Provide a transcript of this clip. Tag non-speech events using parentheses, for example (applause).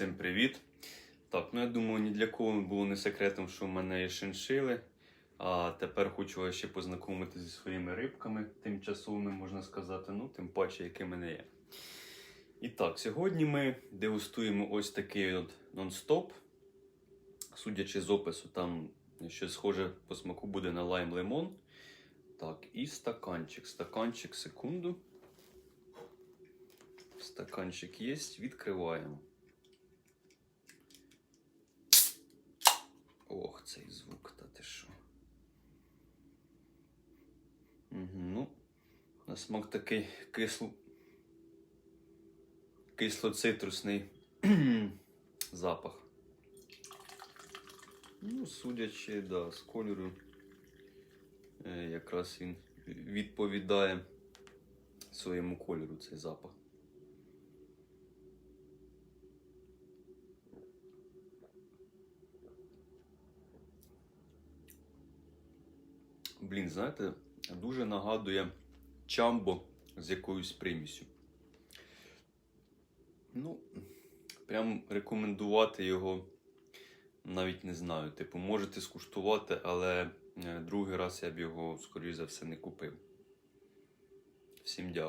Всім привіт! Так, ну я думаю, ні для кого було не секретом, що в мене є шиншили. А тепер хочу вас ще познайомити зі своїми рибками, тимчасовими, можна сказати, ну, тим паче, які мене є. І так, сьогодні ми дегустуємо ось такий от нон-стоп. Судячи з опису, там щось схоже по смаку буде на лайм лимон. Так, і стаканчик. Стаканчик, секунду. Стаканчик є, відкриваємо. Цей звук, та ти що. Угу, ну, на смак такий кисло... кисло-цитрусний (clears throat) запах. Ну, судячи, да, з кольору, е, якраз він відповідає своєму кольору цей запах. Блін, знаєте, дуже нагадує чамбо з якоюсь примісю. Ну, прям рекомендувати його навіть не знаю. Типу, можете скуштувати, але е, другий раз я б його, скоріш за все, не купив. Всім дякую.